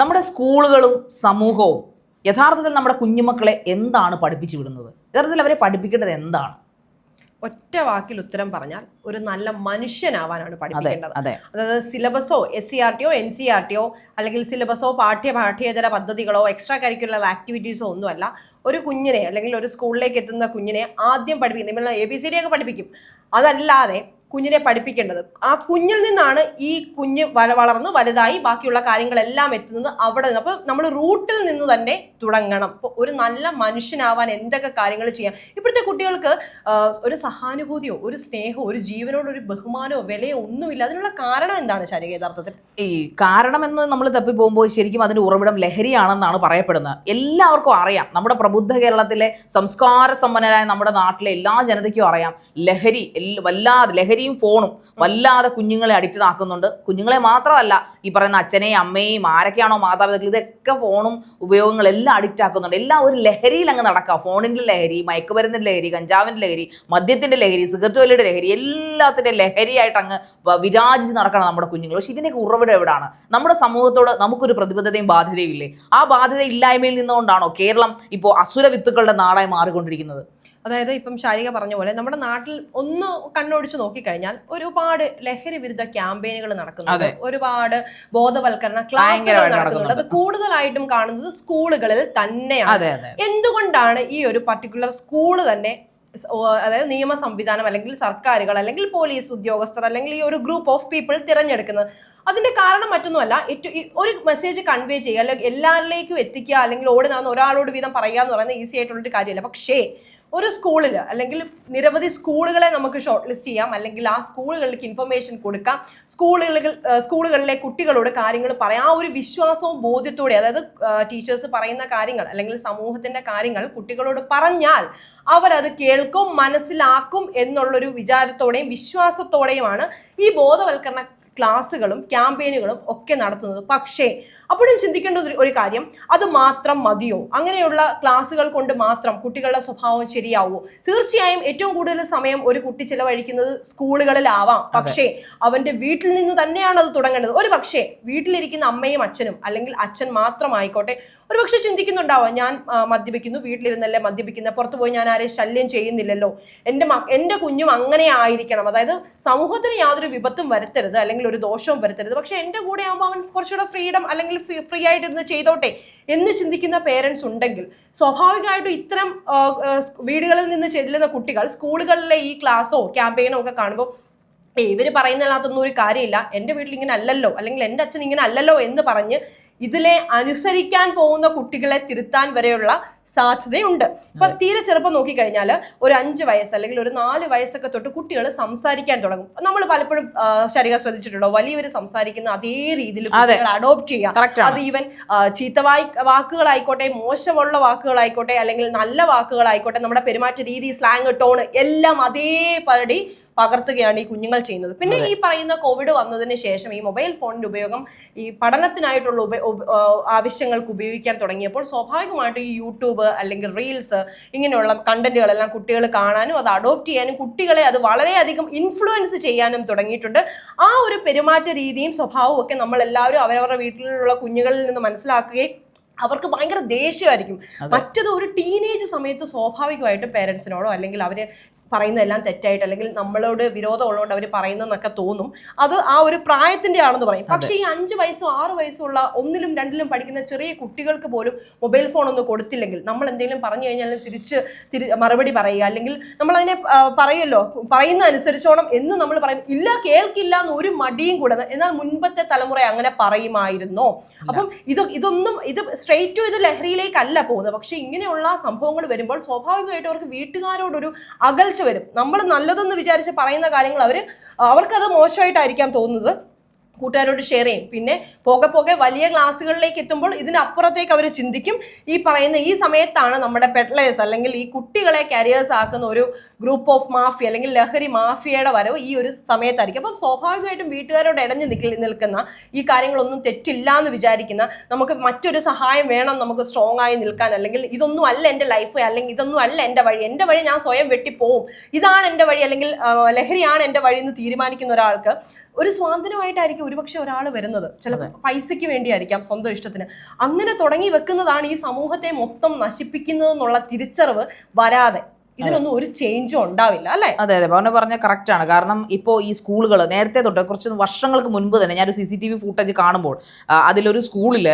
നമ്മുടെ സ്കൂളുകളും സമൂഹവും യഥാർത്ഥത്തിൽ നമ്മുടെ കുഞ്ഞുമക്കളെ എന്താണ് പഠിപ്പിച്ചു വിടുന്നത്? യഥാർത്ഥത്തിൽ അവരെ പഠിപ്പിക്കേണ്ടത് എന്താണ്? ഒറ്റ വാക്കിൽ ഉത്തരം പറഞ്ഞാൽ ഒരു നല്ല മനുഷ്യനാവാനാണ് പഠിപ്പിക്കേണ്ടത്. അതായത് സിലബസോ എസ് സി ആർ ടിയോ എൻ സി ആർ ടിയോ അല്ലെങ്കിൽ സിലബസോ പാഠ്യ പാഠ്യേതര പദ്ധതികളോ എക്സ്ട്രാ കരിക്കുലർ ആക്ടിവിറ്റീസോ ഒന്നുമല്ല ഒരു കുഞ്ഞിനെ അല്ലെങ്കിൽ ഒരു സ്കൂളിലേക്ക് എത്തുന്ന കുഞ്ഞിനെ ആദ്യം പഠിപ്പിക്കും. നമ്മൾ എ ബി സി ഡി ഒക്കെ പഠിപ്പിക്കും. അതല്ലാതെ കുഞ്ഞിനെ പഠിപ്പിക്കേണ്ടത്. ആ കുഞ്ഞിൽ നിന്നാണ് ഈ കുഞ്ഞ് വല- വളർന്നു വലുതായി ബാക്കിയുള്ള കാര്യങ്ങളെല്ലാം എത്തുന്നത് അവിടെ നിന്ന്. അപ്പോൾ നമ്മൾ റൂട്ടിൽ നിന്ന് തന്നെ തുടങ്ങണം. അപ്പോൾ ഒരു നല്ല മനുഷ്യനാവാൻ എന്തൊക്കെ കാര്യങ്ങൾ ചെയ്യാം. ഇപ്പോഴത്തെ കുട്ടികൾക്ക് ഒരു സഹാനുഭൂതിയോ ഒരു സ്നേഹമോ ഒരു ജീവനോട് ഒരു ബഹുമാനമോ വിലയോ ഒന്നുമില്ല. അതിനുള്ള കാരണം എന്താണ് ശരീര യഥാർത്ഥത്തിൽ? ഈ കാരണമെന്ന് നമ്മൾ തപ്പി പോകുമ്പോൾ ശരിക്കും അതിന്റെ ഉറവിടം ലഹരിയാണെന്നാണ് പറയപ്പെടുന്നത്. എല്ലാവർക്കും അറിയാം. നമ്മുടെ പ്രബുദ്ധ കേരളത്തിലെ സംസ്കാര സമ്പന്നരായ നമ്മുടെ നാട്ടിലെ എല്ലാ ജനതയ്ക്കും അറിയാം. ലഹരി വല്ലാതെ വല്ലാതെ ലഹരിയും ഫോണും വല്ലാതെ കുഞ്ഞുങ്ങളെ അഡിക്റ്റഡ് ആക്കുന്നുണ്ട്. കുഞ്ഞുങ്ങളെ മാത്രമല്ല ഈ പറയുന്ന അച്ഛനെയും അമ്മയും ആരൊക്കെയാണോ മാതാപിതാക്കൾ ഇതൊക്കെ ഫോണും ഉപയോഗങ്ങളെല്ലാം അഡിക്റ്റ് ആക്കുന്നുണ്ട്. എല്ലാം ഒരു ലഹരിയിൽ അങ്ങ് നടക്കുക ഫോണിന്റെ ലഹരി മയക്കുമരുന്നിന്റെ ലഹരി കഞ്ചാവിന്റെ ലഹരി മദ്യത്തിന്റെ ലഹരി സിഗരറ്റ് വലിയുടെ ലഹരി എല്ലാത്തിന്റെ ലഹരിയായിട്ട് അങ്ങ് വിരാജിച്ച് നടക്കണം നമ്മുടെ കുഞ്ഞുങ്ങൾ. പക്ഷേ ഇതിനൊക്കെ ഉറവിടം എവിടാണ്? നമ്മുടെ സമൂഹത്തോട് നമുക്കൊരു പ്രതിബദ്ധതയും ബാധ്യതയും ഇല്ലേ? ആ ബാധ്യത ഇല്ലായ്മയിൽ നിന്നുകൊണ്ടാണോ കേരളം ഇപ്പോൾ അസുര വിത്തുക്കളുടെ നാടായി മാറിക്കൊണ്ടിരിക്കുന്നത്? അതായത് ഇപ്പം ശാരിക പറഞ്ഞ പോലെ നമ്മുടെ നാട്ടിൽ ഒന്ന് കണ്ണോടിച്ച് നോക്കിക്കഴിഞ്ഞാൽ ഒരുപാട് ലഹരി വിരുദ്ധ ക്യാമ്പയിനുകൾ നടക്കുന്നുണ്ട്. ഒരുപാട് ബോധവൽക്കരണ ക്ലാസുകൾ നടക്കുന്നുണ്ട്. അത് കൂടുതലായിട്ടും കാണുന്നത് സ്കൂളുകളിൽ തന്നെയാണ്. എന്തുകൊണ്ടാണ് ഈ ഒരു പർട്ടിക്കുലർ സ്കൂൾ തന്നെ അതായത് നിയമ സംവിധാനം അല്ലെങ്കിൽ സർക്കാരുകൾ അല്ലെങ്കിൽ പോലീസ് ഉദ്യോഗസ്ഥർ അല്ലെങ്കിൽ ഈ ഒരു ഗ്രൂപ്പ് ഓഫ് പീപ്പിൾ തിരഞ്ഞെടുക്കുന്നത്? അതിന്റെ കാരണം മറ്റൊന്നുമല്ല ഒരു മെസ്സേജ് കൺവേ ചെയ്യുക അല്ലെങ്കിൽ എല്ലാവരിലേക്കും എത്തിക്കുക അല്ലെങ്കിൽ ഓടി നടന്ന് ഒരാളോട് വീതം പറയുക എന്ന് പറയുന്നത് ഈസി ആയിട്ടുള്ളൊരു കാര്യമല്ല. പക്ഷേ ഒരു സ്കൂളിൽ അല്ലെങ്കിൽ നിരവധി സ്കൂളുകളെ നമുക്ക് ഷോർട്ട് ലിസ്റ്റ് ചെയ്യാം. അല്ലെങ്കിൽ ആ സ്കൂളുകളിലേക്ക് ഇൻഫർമേഷൻ കൊടുക്കാം. സ്കൂളുകൾ സ്കൂളുകളിലെ കുട്ടികളോട് കാര്യങ്ങൾ പറയാം. ആ ഒരു വിശ്വാസവും ബോധ്യത്തോടെ അതായത് ടീച്ചേഴ്സ് പറയുന്ന കാര്യങ്ങൾ അല്ലെങ്കിൽ സമൂഹത്തിന്റെ കാര്യങ്ങൾ കുട്ടികളോട് പറഞ്ഞാൽ അവരത് കേൾക്കും മനസ്സിലാക്കും എന്നുള്ളൊരു വിചാരത്തോടെയും വിശ്വാസത്തോടെയുമാണ് ഈ ബോധവൽക്കരണ ക്ലാസ്സുകളും ക്യാമ്പയിനുകളും ഒക്കെ നടത്തുന്നത്. പക്ഷേ അപ്പോഴും ചിന്തിക്കേണ്ട ഒരു- കാര്യം അത് മാത്രം മതിയോ? അങ്ങനെയുള്ള ക്ലാസ്സുകൾ കൊണ്ട് മാത്രം കുട്ടികളുടെ സ്വഭാവം ശരിയാവുമോ തീർച്ചയായും ഏറ്റവും കൂടുതൽ സമയം ഒരു കുട്ടി ചിലവഴിക്കുന്നത് സ്കൂളുകളിലാവാം. പക്ഷേ അവന്റെ വീട്ടിൽ നിന്ന് തന്നെയാണ് അത് തുടങ്ങേണ്ടത്. ഒരു പക്ഷേ വീട്ടിലിരിക്കുന്ന അമ്മയും അച്ഛനും അല്ലെങ്കിൽ അച്ഛൻ മാത്രമായിക്കോട്ടെ ഒരു പക്ഷെ ചിന്തിക്കുന്നുണ്ടാവാം ഞാൻ മദ്യപിക്കുന്നു വീട്ടിലിരുന്നല്ലേ മദ്യപിക്കുന്ന പുറത്തു പോയി ഞാൻ ആരെയും ശല്യം ചെയ്യുന്നില്ലല്ലോ. എന്റെ എന്റെ കുഞ്ഞും അങ്ങനെ ആയിരിക്കണം. അതായത് സമൂഹത്തിന് യാതൊരു വിപത്തും വരുത്തരുത് അല്ലെങ്കിൽ ഒരു ദോഷവും വരുത്തരുത്. പക്ഷെ എന്റെ കൂടെ ആകുമ്പോൾ അവൻ കുറച്ചുകൂടെ ഫ്രീഡം അല്ലെങ്കിൽ ഫ്രീ ആയിട്ടിരുന്ന് ചെയ്തോട്ടെ എന്ന് ചിന്തിക്കുന്ന പേരൻസ് ഉണ്ടെങ്കിൽ സ്വാഭാവികമായിട്ടും ഇത്തരം വീടുകളിൽ നിന്ന് ചെല്ലുന്ന കുട്ടികൾ സ്കൂളുകളിലെ ഈ ക്ലാസ്സോ ക്യാമ്പയിനോ ഒക്കെ കാണുമ്പോൾ ഇവർ പറയുന്നതിനകത്തൊന്നും ഒരു കാര്യമില്ല. എന്റെ വീട്ടിൽ ഇങ്ങനെ അല്ലല്ലോ അല്ലെങ്കിൽ എന്റെ അച്ഛൻ ഇങ്ങനെ അല്ലല്ലോ എന്ന് പറഞ്ഞ് ഇതിലെ അനുസരിക്കാൻ പോകുന്ന കുട്ടികളെ തിരുത്താൻ വരെയുള്ള സാധ്യതയുണ്ട്. അപ്പൊ തീരെ ചെറുപ്പം നോക്കിക്കഴിഞ്ഞാൽ ഒരു അഞ്ച് വയസ്സ് അല്ലെങ്കിൽ ഒരു നാല് വയസ്സൊക്കെ തൊട്ട് കുട്ടികൾ സംസാരിക്കാൻ തുടങ്ങും. നമ്മൾ പലപ്പോഴും ശരീരം ശരിക ശ്രദ്ധിച്ചിട്ടുണ്ടോ? വലിയവർ സംസാരിക്കുന്ന അതേ രീതിയിൽ. കുട്ടികൾ അഡോപ്റ്റ് ചെയ്യാം കറക്റ്റ് ആണ്. അത് ഈവൻ ചീത്തവായി വാക്കുകളായിക്കോട്ടെ മോശമുള്ള വാക്കുകളായിക്കോട്ടെ അല്ലെങ്കിൽ നല്ല വാക്കുകളായിക്കോട്ടെ നമ്മുടെ പെരുമാറ്റ രീതി സ്ലാങ് ടോൺ എല്ലാം അതേപടി പകർത്തുകയാണ് ഈ കുഞ്ഞുങ്ങൾ ചെയ്യുന്നത്. പിന്നെ ഈ പറയുന്ന കോവിഡ് വന്നതിന് ശേഷം ഈ മൊബൈൽ ഫോണിന്റെ ഉപയോഗം ഈ പഠനത്തിനായിട്ടുള്ള ആവശ്യങ്ങൾക്ക് ഉപയോഗിക്കാൻ തുടങ്ങിയപ്പോൾ സ്വാഭാവികമായിട്ടും ഈ യൂട്യൂബ് അല്ലെങ്കിൽ റീൽസ് ഇങ്ങനെയുള്ള കണ്ടന്റുകളെല്ലാം കുട്ടികൾ കാണാനും അത് അഡോപ്റ്റ് ചെയ്യാനും കുട്ടികളെ അത് വളരെയധികം ഇൻഫ്ലുവൻസ് ചെയ്യാനും തുടങ്ങിയിട്ടുണ്ട്. ആ ഒരു പെരുമാറ്റ രീതിയും സ്വഭാവവും ഒക്കെ നമ്മൾ എല്ലാവരും അവരവരുടെ വീട്ടിലുള്ള കുഞ്ഞുങ്ങളിൽ നിന്ന് മനസ്സിലാക്കുകയും അവർക്ക് ഭയങ്കര ദേഷ്യമായിരിക്കും. മറ്റത് ഒരു ടീനേജ് സമയത്ത് സ്വാഭാവികമായിട്ടും പേരൻസിനോടോ അല്ലെങ്കിൽ അവർ പറയുന്നതെല്ലാം തെറ്റായിട്ട് അല്ലെങ്കിൽ നമ്മളോട് വിരോധം ഉള്ളതുകൊണ്ട് അവർ പറയുന്നതെന്നൊക്കെ തോന്നും. അത് ആ ഒരു പ്രായത്തിന്റെ ആണെന്ന് പറയും. പക്ഷേ ഈ അഞ്ച് വയസ്സോ ആറ് വയസ്സോ ഉള്ള ഒന്നിലും രണ്ടിലും പഠിക്കുന്ന ചെറിയ കുട്ടികൾക്ക് പോലും മൊബൈൽ ഫോൺ ഒന്ന് കൊടുത്തില്ലെങ്കിൽ നമ്മൾ എന്തെങ്കിലും പറഞ്ഞു കഴിഞ്ഞാൽ തിരിച്ച് തിരി മറുപടി പറയുക. അല്ലെങ്കിൽ നമ്മൾ അതിനെ പറയല്ലോ പറയുമല്ലോ. പറയുന്ന അനുസരിച്ചോണം എന്ന് നമ്മൾ പറയും. ഇല്ല കേൾക്കില്ല എന്ന് ഒരു മടിയും കൂടെ എന്നാൽ മുൻപത്തെ തലമുറ അങ്ങനെ പറയുമായിരുന്നോ? അപ്പം ഇത് ഇതൊന്നും ഇത് സ്ട്രെയിറ്റ് ടു ഇത് ലഹരിയിലേക്കല്ല പോകുന്നത്. പക്ഷെ ഇങ്ങനെയുള്ള സംഭവങ്ങൾ വരുമ്പോൾ സ്വാഭാവികമായിട്ട് അവർക്ക് വീട്ടുകാരോടൊരു വരും. നമ്മൾ നല്ലതെന്ന് വിചാരിച്ച് പറയുന്ന കാര്യങ്ങൾ അവർ അവർക്കത് മോശമായിട്ടായിരിക്കാം തോന്നുന്നത്. കൂട്ടുകാരോട് ഷെയർ ചെയ്യും. പിന്നെ പോകെ പോകെ വലിയ ക്ലാസ്സുകളിലേക്ക് എത്തുമ്പോൾ ഇതിനപ്പുറത്തേക്ക് അവർ ചിന്തിക്കും. ഈ പറയുന്ന ഈ സമയത്താണ് നമ്മുടെ പെഡ്ലേഴ്സ് അല്ലെങ്കിൽ ഈ കുട്ടികളെ കരിയേഴ്സ് ആക്കുന്ന ഒരു ഗ്രൂപ്പ് ഓഫ് മാഫിയ അല്ലെങ്കിൽ ലഹരി മാഫിയയുടെ വരവ് ഈ ഒരു സമയത്തായിരിക്കും. അപ്പം സ്വാഭാവികമായിട്ടും വീട്ടുകാരോട് ഇടഞ്ഞു നിൽക്കി നിൽക്കുന്ന ഈ കാര്യങ്ങളൊന്നും തെറ്റില്ല എന്ന് വിചാരിക്കുന്ന നമുക്ക് മറ്റൊരു സഹായം വേണം നമുക്ക് സ്ട്രോങ് ആയി നിൽക്കാൻ. അല്ലെങ്കിൽ ഇതൊന്നും അല്ല എന്റെ ലൈഫ് അല്ലെങ്കിൽ ഇതൊന്നും അല്ല എന്റെ വഴി. എന്റെ വഴി ഞാൻ സ്വയം വെട്ടിപ്പോവും. ഇതാണ് എന്റെ വഴി അല്ലെങ്കിൽ ലഹരിയാണ് എന്റെ വഴി എന്ന് തീരുമാനിക്കുന്ന ഒരാൾക്ക് ഒരു സ്വാതന്ത്ര്യമായിട്ടായിരിക്കും ഒരുപക്ഷെ ഒരാൾ വരുന്നത്. ചില പൈസയ്ക്ക് വേണ്ടിയായിരിക്കാം സ്വന്തം ഇഷ്ടത്തിന്. അങ്ങനെ തുടങ്ങി വെക്കുന്നതാണ് ഈ സമൂഹത്തെ മൊത്തം നശിപ്പിക്കുന്നത് എന്നുള്ള തിരിച്ചറിവ് വരാതെ. ഇതിനൊന്നും ഒരു ചേഞ്ചും ഉണ്ടാവില്ല അല്ലേ? അതെ അതെ. പവന പറഞ്ഞ കറക്റ്റ് ആണ്. കാരണം ഇപ്പോൾ ഈ സ്കൂളുകൾ നേരത്തെ തൊട്ട് കുറച്ച് വർഷങ്ങൾക്ക് മുൻപ് തന്നെ ഞാനൊരു C C T V footage കാണുമ്പോൾ അതിലൊരു സ്കൂളിൽ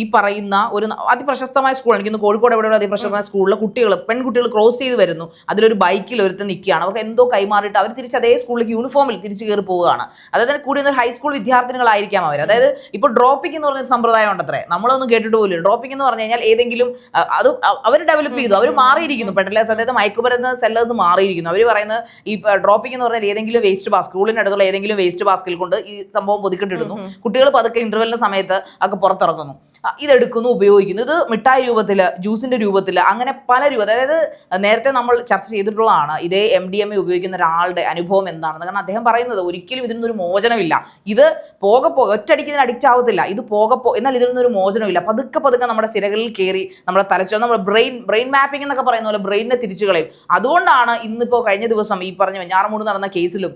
ഈ പറയുന്ന ഒരു അതിപ്രശസ്തമായ സ്കൂൾ എനിക്ക് കോഴിക്കോട് എവിടെയുള്ള അതിപ്രശസ്തമായ സ്കൂളിലെ കുട്ടികൾ പെൺകുട്ടികൾ ക്രോസ് ചെയ്ത് വരുന്നു. അതിലൊരു ബൈക്കിൽ ഒരുത്ത് നിൽക്കുകയാണ് അവർക്ക് എന്തോ കൈമാറിയിട്ട് അവർ തിരിച്ച് അതേ സ്കൂളിലേക്ക് യൂണിഫോമിൽ തിരിച്ച് കയറി പോവുകയാണ്. അതായത് കൂടി ഒരു ഹൈസ്കൂൾ വിദ്യാർത്ഥിനികളായിരിക്കാം അവർ അതായത് ഇപ്പോൾ ഡ്രോപ്പിംഗ് എന്ന് പറഞ്ഞൊരു സമ്പ്രദായം ഉണ്ടത്രേ. നമ്മളൊന്നും കേട്ടിട്ട് പോലും ഡ്രോപ്പിംഗ് എന്ന് പറഞ്ഞു കഴിഞ്ഞാൽ ഏതെങ്കിലും അത് അവർ ഡെവലപ്പ് ചെയ്തു. അവർ മാറിയിരിക്കുന്നു. പെട്ടെന്ന് അതായത് മയക്കുമരുന്ന് സെല്ലേഴ്സ് മാറിയിരിക്കുന്നു. അവർ പറയുന്നത് ഈ ഡ്രോപ്പിംഗ് എന്ന് പറഞ്ഞാൽ ഏതെങ്കിലും വേസ്റ്റ് ബാസ്ക് സ്കൂളിന്റെ അടുത്തുള്ള ഏതെങ്കിലും വേസ്റ്റ് ബാസ്കിൽ കൊണ്ട് ഈ സംഭവം പൊതുക്കിട്ടിടുന്നു കുട്ടികൾ പതുക്കെ ഇന്റർവെല്ലിന് സമയത്ത് ഒക്കെ പുറത്തിറക്കുന്നു. അ, ഇതെടുക്കുന്നു ഉപയോഗിക്കുന്നു. ഇത് മിഠായി രൂപത്തിൽ ജ്യൂസിന്റെ രൂപത്തിൽ അങ്ങനെ പല രൂപ അതായത് നേരത്തെ നമ്മൾ ചർച്ച ചെയ്തിട്ടുള്ളതാണ് ഇതേ എം ഡി എം എ ഉപയോഗിക്കുന്ന ഒരാളുടെ അനുഭവം എന്താണെന്ന്. കാരണം അദ്ദേഹം പറയുന്നത് ഒരിക്കലും ഇതിൽ നിന്നൊരു മോചനമില്ല. ഇത് പോക പോകെ ഒറ്റയടിക്ക് ഇതിന് അഡിക്റ്റ് ആവത്തില്ല. ഇത് പോക പോ എന്നാൽ ഇതിൽ നിന്നൊരു മോചനമില്ല. പതുക്കെ പതുക്കെ നമ്മുടെ സിരകളിൽ കയറി നമ്മുടെ തലച്ചോ നമ്മുടെ ബ്രെയിൻ ബ്രെയിൻ മാപ്പിംഗ് എന്നൊക്കെ പറയുന്ന പോലെ ബ്രെയിനിനെ തിരിച്ചു കളയും. അതുകൊണ്ടാണ് ഇന്നിപ്പോൾ കഴിഞ്ഞ ദിവസം ഈ പറഞ്ഞ വെഞ്ഞാറമൂട് നടന്ന കേസിലും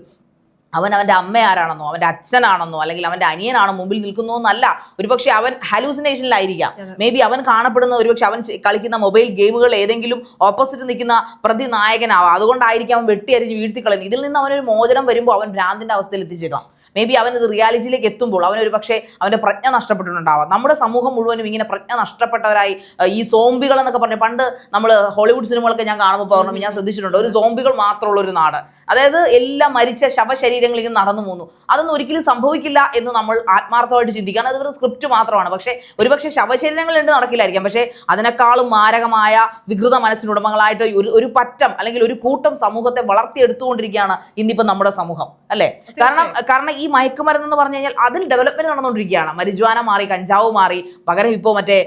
അവൻ അവന്റെ അമ്മ ആരാണെന്നോ അവന്റെ അച്ഛനാണെന്നോ അല്ലെങ്കിൽ അവന്റെ അനിയനാണോ മുമ്പിൽ നിൽക്കുന്നോ എന്നല്ല ഒരുപക്ഷെ അവൻ ഹലൂസിനേഷനിലായിരിക്കാം മേ ബി അവൻ കാണപ്പെടുന്ന ഒരുപക്ഷെ അവൻ കളിക്കുന്ന മൊബൈൽ ഗെയിമുകൾ ഏതെങ്കിലും ഓപ്പോസിറ്റ് നിൽക്കുന്ന പ്രതി നായകനാവാം അതുകൊണ്ടായിരിക്കും അവൻ വെട്ടിയരിഞ്ഞ് വീഴ്ത്തി കളയുന്നത് ഇതിൽ നിന്ന് അവനൊരു മോചനം വരുമ്പോൾ അവൻ ഭ്രാന്തിന്റെ അവസ്ഥയിൽ എത്തിച്ചേക്കാം. മേ ബി അവൻ ഇത് റിയാലിറ്റിയിലേക്ക് എത്തുമ്പോൾ അവൻ ഒരു പക്ഷേ അവന്റെ പ്രജ്ഞ നഷ്ടപ്പെട്ടിട്ടുണ്ടാവാം. നമ്മുടെ സമൂഹം മുഴുവനും ഇങ്ങനെ പ്രജ്ഞ നഷ്ടപ്പെട്ടവരായി ഈ സോംബികൾ എന്നൊക്കെ പറഞ്ഞ് പണ്ട് നമ്മൾ ഹോളിവുഡ് സിനിമകളൊക്കെ ഞാൻ കാണുമ്പോൾ പറഞ്ഞു ഞാൻ ശ്രദ്ധിച്ചിട്ടുണ്ട്. ഒരു സോംബികൾ മാത്രമുള്ള ഒരു നാട്. അതായത് എല്ലാം മരിച്ച ശവശരീരങ്ങൾ ഇങ്ങനെ നടന്നു പോകുന്നു അതൊന്നും ഒരിക്കലും സംഭവിക്കില്ല എന്ന് നമ്മൾ ആത്മാർത്ഥമായിട്ട് ചിന്തിക്കാൻ അത് ഒരു സ്ക്രിപ്റ്റ് മാത്രമാണ്. പക്ഷേ ഒരുപക്ഷെ ശവശരീരങ്ങൾ ഉണ്ട് നടക്കില്ലായിരിക്കാം. പക്ഷേ അതിനേക്കാളും മാരകമായ വികൃത മനസ്സിനുടമകളായിട്ട് ഒരു ഒരു പറ്റം അല്ലെങ്കിൽ ഒരു കൂട്ടം സമൂഹത്തെ വളർത്തിയെടുത്തുകൊണ്ടിരിക്കുകയാണ് ഇന്നിപ്പോൾ നമ്മുടെ സമൂഹം. അല്ലേ? കാരണം കാരണം ഈ മയക്കുമരുന്ന് എന്ന് പറഞ്ഞു കഴിഞ്ഞാൽ അതിൽ ഡെവലപ്മെന്റ് നടന്നുകൊണ്ടിരിക്കുകയാണ്. മരിജ്വാന മാറി കഞ്ചാവ് മാറി പകരം ഇപ്പോൾ മറ്റേ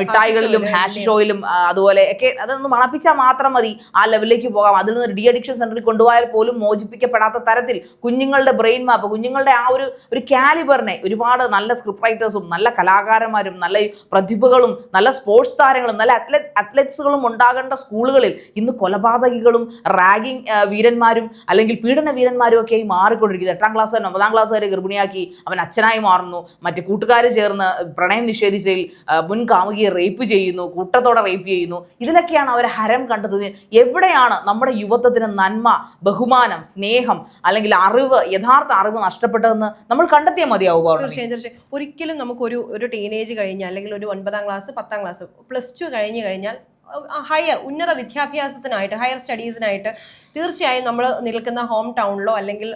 മിഠായികളിലും ഹാഷ് ഷോയിലും അതുപോലെ ഒക്കെ അതൊന്ന് മണപ്പിച്ചാൽ മാത്രം മതി. ആ ലെവലിലേക്ക് പോകാം. അതിൽ നിന്ന് ഡി അഡിക്ഷൻ സെന്ററിൽ കൊണ്ടുപോയാൽ പോലും മോചിപ്പിക്കപ്പെടാത്ത തരത്തിൽ കുഞ്ഞുങ്ങളുടെ ബ്രെയിൻ മാപ്പ് കുഞ്ഞുങ്ങളുടെ ആ ഒരു ഒരു കാലിബറിനെ ഒരുപാട് നല്ല സ്ക്രിപ്റ്റ് റൈറ്റേഴ്സും നല്ല കലാകാരന്മാരും നല്ല പ്രതിഭകളും നല്ല സ്പോർട്സ് താരങ്ങളും നല്ല അത്ലറ്റ് അത്ലറ്റ്സുകളും ഉണ്ടാകേണ്ട സ്കൂളുകളിൽ ഇന്ന് കൊലപാതകികളും റാഗിങ് വീരന്മാരും അല്ലെങ്കിൽ പീഡന വീരന്മാരും ഒക്കെ ആയി മാറിക്കൊണ്ടിരിക്കുന്നത് എട്ടാം ക്ലാസ് ഒമ്പതാം ക്ലാസ് വരെ ഗർഭിണിയാക്കി അവൻ അച്ഛനായി മാറുന്നു. മറ്റു കൂട്ടുകാർ ചേർന്ന് പ്രണയം നിഷേധിച്ചതിൽ മുൻ കാമുകിയെ റേപ്പ് ചെയ്യുന്നു കൂട്ടത്തോടെ റേപ്പ് ചെയ്യുന്നു. ഇതിലൊക്കെയാണ് അവർ ഹരം കണ്ടെത്തുന്നത് എവിടെയാണ് നമ്മുടെ യുവത്വത്തിന് നന്മ ബഹുമാനം സ്നേഹം അല്ലെങ്കിൽ അറിവ് യഥാർത്ഥ അറിവ് നഷ്ടപ്പെട്ടതെന്ന് നമ്മൾ കണ്ടെത്തിയാൽ മതിയാവും ഒരിക്കലും നമുക്കൊരു ഒരു ടീനേജ് കഴിഞ്ഞാൽ അല്ലെങ്കിൽ ഒരു ഒൻപതാം ക്ലാസ് പത്താം ക്ലാസ് പ്ലസ് ടു കഴിഞ്ഞ് കഴിഞ്ഞാൽ ഹയർ ഉന്നത വിദ്യാഭ്യാസത്തിനായിട്ട് ഹയർ സ്റ്റഡീസിനായിട്ട് തീർച്ചയായും നമ്മൾ നിൽക്കുന്ന ഹോം ടൗണിലോ അല്ലെങ്കിൽ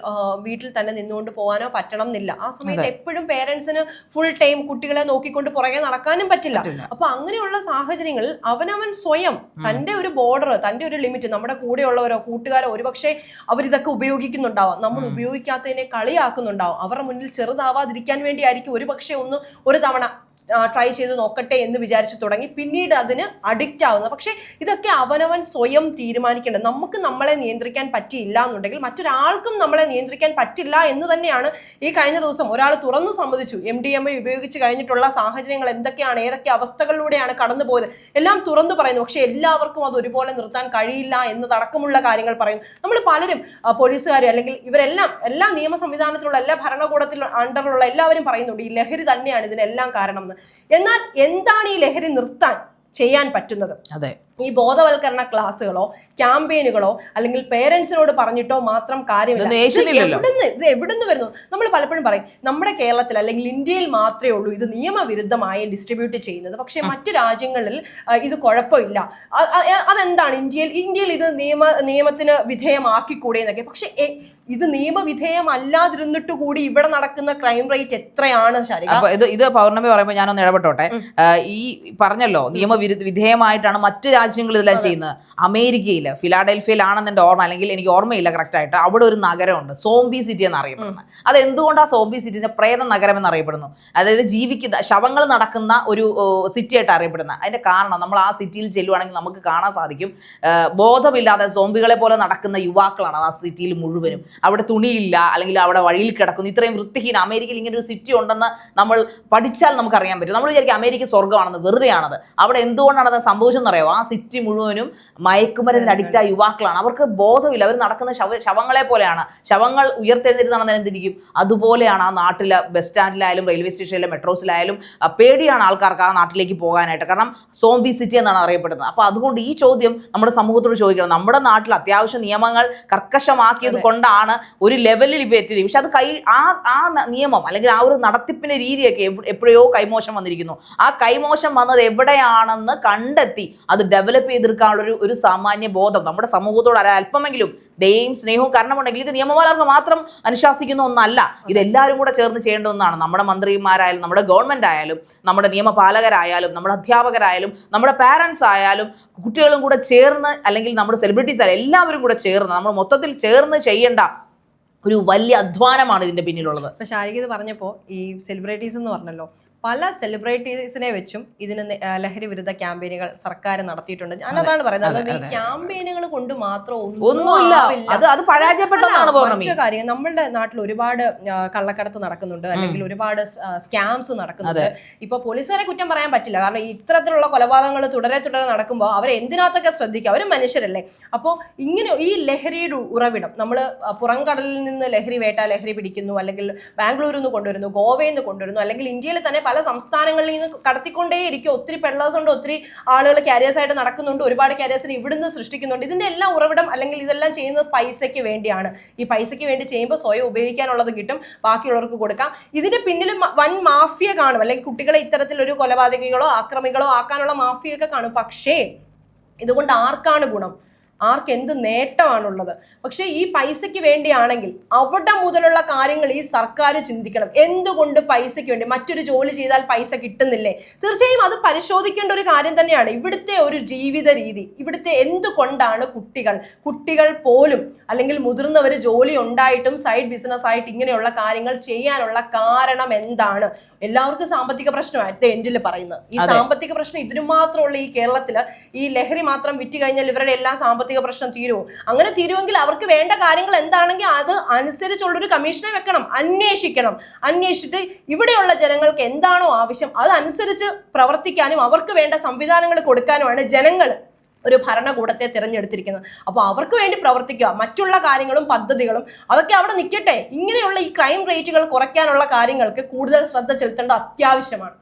വീട്ടിൽ തന്നെ നിന്നുകൊണ്ട് പോകാനോ പറ്റണം എന്നില്ല ആ സമയത്ത് എപ്പോഴും പേരൻസിന് ഫുൾ ടൈം കുട്ടികളെ നോക്കിക്കൊണ്ട് പുറകെ നടക്കാനും പറ്റില്ല. അപ്പൊ അങ്ങനെയുള്ള സാഹചര്യങ്ങളിൽ അവനവൻ സ്വയം തന്റെ ഒരു ബോർഡർ തന്റെ ഒരു ലിമിറ്റ് നമ്മുടെ കൂടെയുള്ളവരോ കൂട്ടുകാരോ ഒരുപക്ഷെ അവരിതൊക്കെ ഉപയോഗിക്കുന്നുണ്ടാവാം. നമ്മൾ ഉപയോഗിക്കാത്തതിനെ കളിയാക്കുന്നുണ്ടാവും. അവരുടെ മുന്നിൽ ചെറുതാവാതിരിക്കാൻ വേണ്ടിയായിരിക്കും ഒരുപക്ഷെ ഒന്ന് ഒരു തവണ ട്രൈ ചെയ്ത് നോക്കട്ടെ എന്ന് വിചാരിച്ചു തുടങ്ങി പിന്നീട് അതിന് അഡിക്റ്റ് ആവുന്നത് പക്ഷേ ഇതൊക്കെ അവനവൻ സ്വയം തീരുമാനിക്കേണ്ടത്. നമുക്ക് നമ്മളെ നിയന്ത്രിക്കാൻ പറ്റിയില്ല എന്നുണ്ടെങ്കിൽ മറ്റൊരാൾക്കും നമ്മളെ നിയന്ത്രിക്കാൻ പറ്റില്ല എന്ന് തന്നെയാണ് ഈ കഴിഞ്ഞ ദിവസം ഒരാൾ തുറന്നു സമ്മതിച്ചു. എം ഡി എം ഐ ഉപയോഗിച്ച് കഴിഞ്ഞിട്ടുള്ള സാഹചര്യങ്ങൾ എന്തൊക്കെയാണ് ഏതൊക്കെ അവസ്ഥകളിലൂടെയാണ് കടന്നു പോയത് എല്ലാം തുറന്നു പറയുന്നു. പക്ഷെ എല്ലാവർക്കും അത് ഒരുപോലെ നിർത്താൻ കഴിയില്ല എന്നതടക്കമുള്ള കാര്യങ്ങൾ പറയുന്നു. നമ്മൾ പലരും പോലീസുകാർ അല്ലെങ്കിൽ ഇവരെല്ലാം എല്ലാ നിയമ സംവിധാനത്തിലുള്ള എല്ലാ ഭരണകൂടത്തിൽ അണ്ടറിലുള്ള എല്ലാവരും പറയുന്നുണ്ട് ഈ ലഹരി തന്നെയാണ് ഇതിനെല്ലാം കാരണം എന്നാൽ എന്താണ് ഈ ലഹരി നിർത്താൻ ചെയ്യാൻ പറ്റുന്നത്? അതെ. ഈ ബോധവൽക്കരണ ക്ലാസ്സുകളോ ക്യാമ്പയിനുകളോ അല്ലെങ്കിൽ പേരൻസിനോട് പറഞ്ഞിട്ടോ മാത്രം കാര്യമില്ല. എവിടുന്ന് ഇത് എവിടുന്ന് വരുന്നു? നമ്മൾ പലപ്പോഴും പറയും നമ്മുടെ കേരളത്തിൽ അല്ലെങ്കിൽ ഇന്ത്യയിൽ മാത്രമേ ഉള്ളൂ ഇത് നിയമവിരുദ്ധമായി ഡിസ്ട്രിബ്യൂട്ട് ചെയ്യുന്നത്. പക്ഷേ മറ്റു രാജ്യങ്ങളിൽ ഇത് കുഴപ്പമില്ല. അതെന്താണ്? ഇന്ത്യയിൽ ഇന്ത്യയിൽ ഇത് നിയമ നിയമത്തിന് വിധേയമാക്കിക്കൂടെ എന്നൊക്കെ. പക്ഷെ ഇത് നിയമവിധേയമല്ലാതിരുന്നിട്ട് കൂടി ഇവിടെ നടക്കുന്ന ക്രൈം റേറ്റ് എത്രയാണ് അപ്പൊ ഇത് ഇത് പൗർണമി പറയുമ്പോൾ ഞാനൊന്ന് ഇടപെട്ടോട്ടെ. ഈ പറഞ്ഞല്ലോ നിയമവിരുദ്ധ വിധേയമായിട്ടാണ് മറ്റു രാജ്യങ്ങൾ ഇതെല്ലാം ചെയ്യുന്നത്. അമേരിക്കയിൽ ഫിലാഡൽഫിയയിലാണെന്ന് എന്റെ ഓർമ്മ അല്ലെങ്കിൽ എനിക്ക് ഓർമ്മയില്ല കറക്റ്റ് ആയിട്ട് അവിടെ ഒരു നഗരമുണ്ട് സോംബി സിറ്റി എന്ന് അറിയപ്പെടുന്നത് അത് എന്തുകൊണ്ടാണ് സോംബി സിറ്റി പ്രേത നഗരം എന്നറിയപ്പെടുന്നു? അതായത് ജീവിക്കുന്ന ശവങ്ങൾ നടക്കുന്ന ഒരു സിറ്റി ആയിട്ട് അറിയപ്പെടുന്നത്. അതിന്റെ കാരണം നമ്മൾ ആ സിറ്റിയിൽ ചെല്ലുവാണെങ്കിൽ നമുക്ക് കാണാൻ സാധിക്കും. ബോധമില്ലാതെ സോംബികളെ പോലെ നടക്കുന്ന യുവാക്കളാണ് ആ സിറ്റിയിൽ മുഴുവനും. അവിടെ തുണിയില്ല അല്ലെങ്കിൽ അവിടെ വഴിയിൽ കിടക്കുന്നു. ഇത്രയും വൃത്തിഹീന അമേരിക്കയിൽ ഇങ്ങനെ ഒരു സിറ്റി ഉണ്ടെന്ന് നമ്മൾ പഠിച്ചാൽ നമുക്ക് അറിയാൻ പറ്റും. നമ്മൾ വിചാരിക്കും അമേരിക്ക സ്വർഗമാണെന്ന് വെറുതെയാണത് അവിടെ എന്തുകൊണ്ടാണ് അത് സംഭവിച്ചതെന്ന് അറിയാമോ ആ സിറ്റി മുഴുവനും മയക്കുമരുന്നിന് അഡിക്റ്റ് ആയ യുവാക്കളാണ്. അവർക്ക് ബോധമില്ല. അവർ നടക്കുന്ന ശവ ശവങ്ങളെ പോലെയാണ്. ശവങ്ങൾ ഉയർത്തെഴുന്നേറ്റ് നടന്ന് എന്തിരിക്കും അതുപോലെയാണ് ആ നാട്ടിലെ ബസ് സ്റ്റാൻഡിലായാലും റെയിൽവേ സ്റ്റേഷനിലും മെട്രോസിലായാലും പേടിയാണ് ആൾക്കാർക്ക് ആ നാട്ടിലേക്ക് പോകാനായിട്ട്. കാരണം സോംബി സിറ്റി എന്നാണ് അറിയപ്പെടുന്നത്. അപ്പോൾ അതുകൊണ്ട് ഈ ചോദ്യം നമ്മുടെ സമൂഹത്തോട് ചോദിക്കണം. നമ്മുടെ നാട്ടിൽ അത്യാവശ്യം നിയമങ്ങൾ കർക്കശമാക്കിയത് കൊണ്ടാണ് ഒരു ലെവലിൽ ഇവ എത്തിയത്. പക്ഷെ അത് കൈ ആ ആ നിയമം അല്ലെങ്കിൽ ആ ഒരു നടത്തിപ്പിന്റെ രീതിയൊക്കെ എപ്പോഴോ കൈമോശം വന്നിരിക്കുന്നു. ആ കൈമോശം വന്നത് എവിടെയാണെന്ന് കണ്ടെത്തി. അത് ഡെവലപ്പ് ചെയ്തെടുക്കാനുള്ള ഒരു ഒരു സാമാന്യ ബോധം. നമ്മുടെ സമൂഹത്തോട് അല്പമെങ്കിലും ദയയും സ്നേഹവും കാരണമുണ്ടെങ്കിൽ ഇത് നിയമപാലകർക്ക് മാത്രം അനുശാസിക്കുന്ന ഒന്നല്ല. ഇതെല്ലാവരും കൂടെ ചേർന്ന് ചെയ്യേണ്ട ഒന്നാണ്. നമ്മുടെ മന്ത്രിമാരായാലും നമ്മുടെ ഗവൺമെന്റ് ആയാലും നമ്മുടെ നിയമപാലകരായാലും നമ്മുടെ അധ്യാപകരായാലും നമ്മുടെ പാരൻസ് ആയാലും കുട്ടികളും കൂടെ ചേർന്ന് അല്ലെങ്കിൽ നമ്മുടെ സെലിബ്രിറ്റീസ് ആയാലും എല്ലാവരും കൂടെ ചേർന്ന് നമ്മൾ മൊത്തത്തിൽ ചേർന്ന് ചെയ്യേണ്ട ഒരു വലിയ അധ്വാനമാണ് ഇതിന്റെ പിന്നിലുള്ളത്. ഇപ്പൊ ശാരിക ഇത് പറഞ്ഞപ്പോ ഈ സെലിബ്രിറ്റീസ് എന്ന് പറഞ്ഞല്ലോ പല സെലിബ്രിറ്റീസിനെ വെച്ചും ഇതിന് ലഹരി വിരുദ്ധ ക്യാമ്പയിനുകൾ സർക്കാർ നടത്തിയിട്ടുണ്ട്. ഞാൻ അതാണ് പറയുന്നത്. ഈ ക്യാമ്പയിനുകൾ കൊണ്ട് മാത്രം പൗർണമി. കാര്യം നമ്മളുടെ നാട്ടിൽ ഒരുപാട് കള്ളക്കടത്ത് നടക്കുന്നുണ്ട് അല്ലെങ്കിൽ ഒരുപാട് സ്കാംസ് നടക്കുന്നുണ്ട്. ഇപ്പൊ പോലീസുകാരെ കുറ്റം പറയാൻ പറ്റില്ല. കാരണം ഇത്തരത്തിലുള്ള കൊലപാതകങ്ങൾ തുടരെ തുടരെ നടക്കുമ്പോൾ അവർ എന്തിനകത്തൊക്കെ ശ്രദ്ധിക്കുക അവർ മനുഷ്യരല്ലേ? അപ്പോൾ ഇങ്ങനെ ഈ ലഹരിയുടെ ഉറവിടം നമ്മൾ പുറംകടലിൽ നിന്ന് ലഹരി വേട്ട ലഹരി പിടിക്കുന്നു അല്ലെങ്കിൽ ബാംഗ്ലൂരിൽ നിന്ന് കൊണ്ടുവരുന്നു ഗോവയിൽ നിന്ന് കൊണ്ടുവരുന്നു അല്ലെങ്കിൽ ഇന്ത്യയിൽ തന്നെ പല സംസ്ഥാനങ്ങളിൽ നിന്ന് കടത്തിക്കൊണ്ടേയിരിക്കും. ഒത്തിരി പെള്ളേഴ്സ് ഉണ്ട് ഒത്തിരി ആളുകൾ ക്യാരിയേഴ്സ് ആയിട്ട് നടക്കുന്നുണ്ട് ഒരുപാട് ക്യാരിയേഴ്സിന് ഇവിടുന്ന് സൃഷ്ടിക്കുന്നുണ്ട്. ഇതിന്റെ എല്ലാം ഉറവിടം അല്ലെങ്കിൽ ഇതെല്ലാം ചെയ്യുന്നത് പൈസയ്ക്ക് വേണ്ടിയാണ്. ഈ പൈസയ്ക്ക് വേണ്ടി ചെയ്യുമ്പോൾ സ്വയം ഉപയോഗിക്കാനുള്ളത് കിട്ടും ബാക്കിയുള്ളവർക്ക് കൊടുക്കാം. ഇതിന്റെ പിന്നിൽ വൻ മാഫിയ കാണും. അല്ലെങ്കിൽ കുട്ടികളെ ഇത്തരത്തിലൊരു കൊലപാതകികളോ ആക്രമികളോ ആക്കാനുള്ള മാഫിയൊക്കെ കാണും. പക്ഷേ ഇതുകൊണ്ട് ആർക്കാണ് ഗുണം? ആർക്ക് എന്ത് നേട്ടമാണുള്ളത്? പക്ഷേ ഈ പൈസയ്ക്ക് വേണ്ടിയാണെങ്കിൽ അവിടെ മുതലുള്ള കാര്യങ്ങൾ ഈ സർക്കാർ ചിന്തിക്കണം. എന്തുകൊണ്ട് പൈസയ്ക്ക് വേണ്ടി? മറ്റൊരു ജോലി ചെയ്താൽ പൈസ കിട്ടുന്നില്ലേ? തീർച്ചയായും അത് പരിശോധിക്കേണ്ട ഒരു കാര്യം തന്നെയാണ്. ഇവിടുത്തെ ഒരു ജീവിത രീതി ഇവിടുത്തെ എന്തുകൊണ്ടാണ് കുട്ടികൾ കുട്ടികൾ പോലും അല്ലെങ്കിൽ മുതിർന്നവർ ജോലി ഉണ്ടായിട്ടും സൈഡ് ബിസിനസ് ആയിട്ട് ഇങ്ങനെയുള്ള കാര്യങ്ങൾ ചെയ്യാനുള്ള കാരണം എന്താണ്? എല്ലാവർക്കും സാമ്പത്തിക പ്രശ്നമായിട്ട് എൻഡിൽ പറയുന്നത്. ഈ സാമ്പത്തിക പ്രശ്നം ഇതിനു മാത്രമുള്ള ഈ കേരളത്തിൽ ഈ ലഹരി മാത്രം വിറ്റ് കഴിഞ്ഞാൽ ഇവരുടെ എല്ലാം സാമ്പത്തിക പ്രശ്നം തീരുമോ? അങ്ങനെ തീരുമെങ്കിൽ അവർക്ക് വേണ്ട കാര്യങ്ങൾ എന്താണെങ്കിൽ അത് അനുസരിച്ചുള്ളൊരു കമ്മീഷനെ വെക്കണം അന്വേഷിക്കണം. അന്വേഷിച്ചിട്ട് ഇവിടെയുള്ള ജനങ്ങൾക്ക് എന്താണോ ആവശ്യം അതനുസരിച്ച് പ്രവർത്തിക്കാനും അവർക്ക് വേണ്ട സംവിധാനങ്ങൾ കൊടുക്കാനുമാണ് ജനങ്ങൾ ഒരു ഭരണകൂടത്തെ തിരഞ്ഞെടുത്തിരിക്കുന്നത്. അപ്പോൾ അവർക്ക് വേണ്ടി പ്രവർത്തിക്കുക മറ്റുള്ള കാര്യങ്ങളും പദ്ധതികളും അതൊക്കെ അവിടെ നിൽക്കട്ടെ. ഇങ്ങനെയുള്ള ഈ ക്രൈം റേറ്റുകൾ കുറയ്ക്കാനുള്ള കാര്യങ്ങൾക്ക് കൂടുതൽ ശ്രദ്ധ ചെലുത്തേണ്ട അത്യാവശ്യമാണ്.